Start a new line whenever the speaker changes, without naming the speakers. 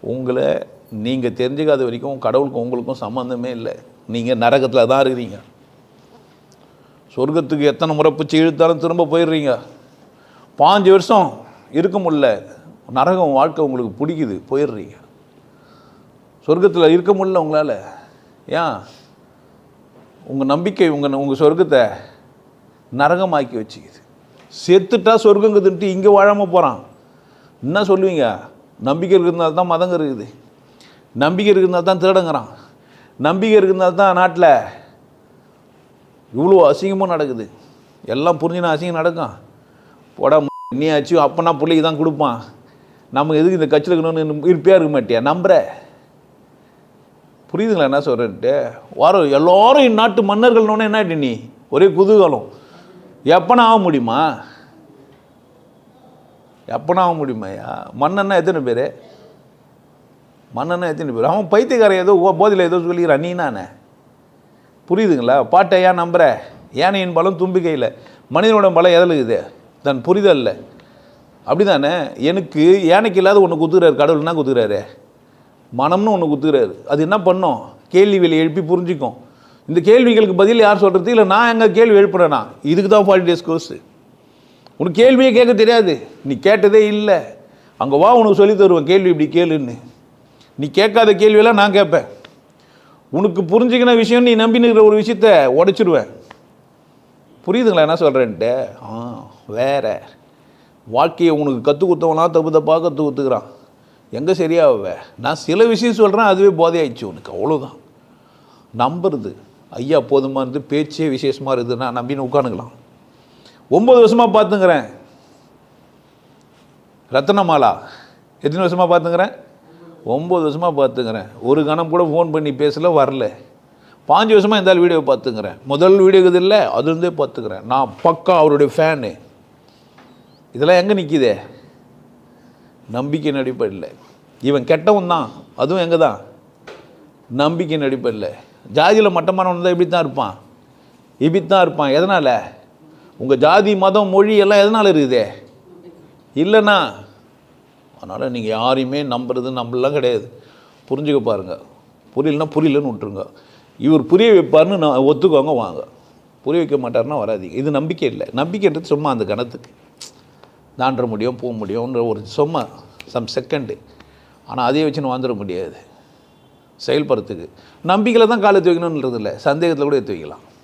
உங்களை நீங்கள் தெரிஞ்சுக்காத வரைக்கும் கடவுளுக்கும் உங்களுக்கும் சம்மந்தமே இல்லை. நீங்கள் நரகத்தில் தான் இருக்கிறீங்க. சொர்க்கத்துக்கு எத்தனை முறை பிச்சு இழுத்தாலும் திரும்ப போயிடுறீங்க. பாஞ்சு வருஷம் இருக்க முடியல. நரகம் வாழ்க்கை உங்களுக்கு பிடிக்குது போயிடுறீங்க. சொர்க்கத்தில் இருக்க முடியல உங்களால். ஏன்? உங்கள் நம்பிக்கை உங்கள் உங்கள் சொர்க்கத்தை நரகமாக்கி வச்சுக்குது. செத்துட்டா சொர்க்கங்குதுன்ட்டு இங்கே வாழாமல் போகிறான் என்ன சொல்லுவீங்க? நம்பிக்கை இருக்கிறதுனால தான் மதங்க இருக்குது நம்பிக்கை இருக்கிறதுனால தான் திருடங்கிறான் நம்பிக்கை இருக்கிறதுனால தான் நாட்டில் இவ்வளோ அசிங்கமும் நடக்குது. எல்லாம் புரிஞ்சுனா அசிங்கம் நடக்கும். போடா நீ ஆச்சு அப்பனா பிள்ளைக்கு தான் கொடுப்பான். நம்ம எதுக்கு இந்த கட்சியில் இருக்கணும்னு இருப்பியா இருக்க மாட்டியா? நம்புற. புரியுதுங்களா என்ன சொல்கிறேன்ட்டு வாரம் எல்லோரும் இந்நாட்டு மன்னர்கள்னோடனே என்ன ஆகிட்டு நீ? ஒரே குதூகலம். எப்போனா ஆக முடியுமா? எப்போனா ஆக முடியுமாய்யா மன்னன்னா எத்தனை பேர்? மன்னன்னா எத்தனை பேர்? அவன் பைத்தியக்காரன் ஏதோ ஓ- ஏதோ சொல்லிக்கிறான். நீ நானே புரியுதுங்களா? பாட்டை ஏன் நம்புற? யானையின் பலம் தும்பிக்கையில். மனிதனோட பலம் எதலுக்குது? இருக்குது தன் புரிதல்ல. அப்படிதானே? எனக்கு யானைக்கு இல்லாத ஒன்று குத்துக்கிறாரு கடவுள் என்ன குத்துக்கிறாரு மனம்னு ஒன்று குத்துக்கிறாரு அது என்ன பண்ணும்? கேள்வி வெளியே எழுப்பி புரிஞ்சுக்கும். இந்த கேள்விகளுக்கு பதில் யார் சொல்கிறது இல்லை நான் எங்கே கேள்வி எழுப்புறேனா? இதுக்கு தான் ஃபார்ட்டி டேஸ் கோர்ஸு உனக்கு கேள்வியே கேட்க தெரியாது. நீ கேட்டதே இல்லை. அங்கே வா உனக்கு சொல்லித் தருவேன். கேள்வி இப்படி கேளுன்னு. நீ கேட்காத கேள்வியெல்லாம் நான் கேட்பேன். உனக்கு புரிஞ்சுக்கின விஷயம் நீ நம்பினுக்கிற ஒரு விஷயத்த உடச்சிருவேன். புரியுதுங்களா என்ன சொல்கிறேன்ட்டு ஆ வேற. வாழ்க்கையை உனக்கு கற்றுக் கொடுத்தவனா தப்பு தப்பாக கற்றுக் கொடுத்துக்கிறான். எங்கே சரியாகவே நான் சில விஷயம் சொல்கிறேன் அதுவே போதையாயிடுச்சு உனக்கு. அவ்வளோதான் நம்புறது. ஐயா போதுமானது பேச்சே விசேஷமாக இருக்குதுன்னா நம்பின்னு உட்காந்துக்கலாம். ஒம்பது வருஷமாக பார்த்துங்கிறேன். ரத்தனமாலா எத்தனை வருஷமாக பார்த்துங்கிறேன்? ஒம்பது வருஷமாக பார்த்துங்கிறேன். ஒரு கணம் கூட ஃபோன் பண்ணி பேசல வரல. பாஞ்சு வருஷமாக இந்த வீடியோ பார்த்துங்கிறேன். முதல் வீடியோ இது இல்லை அதுலேருந்தே பார்த்துக்கிறேன். நான் பக்கா அவருடைய ஃபேனு இதெல்லாம் எங்கே நிற்கிதே நம்பிக்கை அடிப்படையில். இவன் கெட்டவன் தான் அதுவும் எங்கே தான்? நம்பிக்கையின் அடிப்படையில். ஜாதியில் மட்டமானவன் தான் இப்படி தான் இருப்பான். இப்படி தான் இருப்பான். எதனால்? உங்கள் ஜாதி மதம் மொழி எல்லாம் எதனால் இருக்குதே? இல்லைண்ணா அதனால் நீங்கள் யாரையுமே நம்புறது நம்பலாம் கிடையாது. புரிஞ்சுக்க பாருங்கள் புரியலன்னா புரியலன்னு விட்டுருங்க. இவர் புரிய வைப்பார்னு நான் ஒத்துக்கோங்க வாங்க. புரிய வைக்க மாட்டாருன்னா வராதிங்க. இது நம்பிக்கை இல்லை. நம்பிக்கைன்றது சும்மா அந்த கணத்துக்கு. தாண்ட முடியும் போக முடியும்ன்ற ஒரு சும்மா சம் செகண்டு ஆனால் அதையே வச்சுன்னு வந்துட முடியாது. செயல்படுறதுக்கு. நம்பிக்கையில் தான் காலை வைக்கணுன்றது இல்லை சந்தேகத்தில் கூட எடுத்து வைக்கலாம்.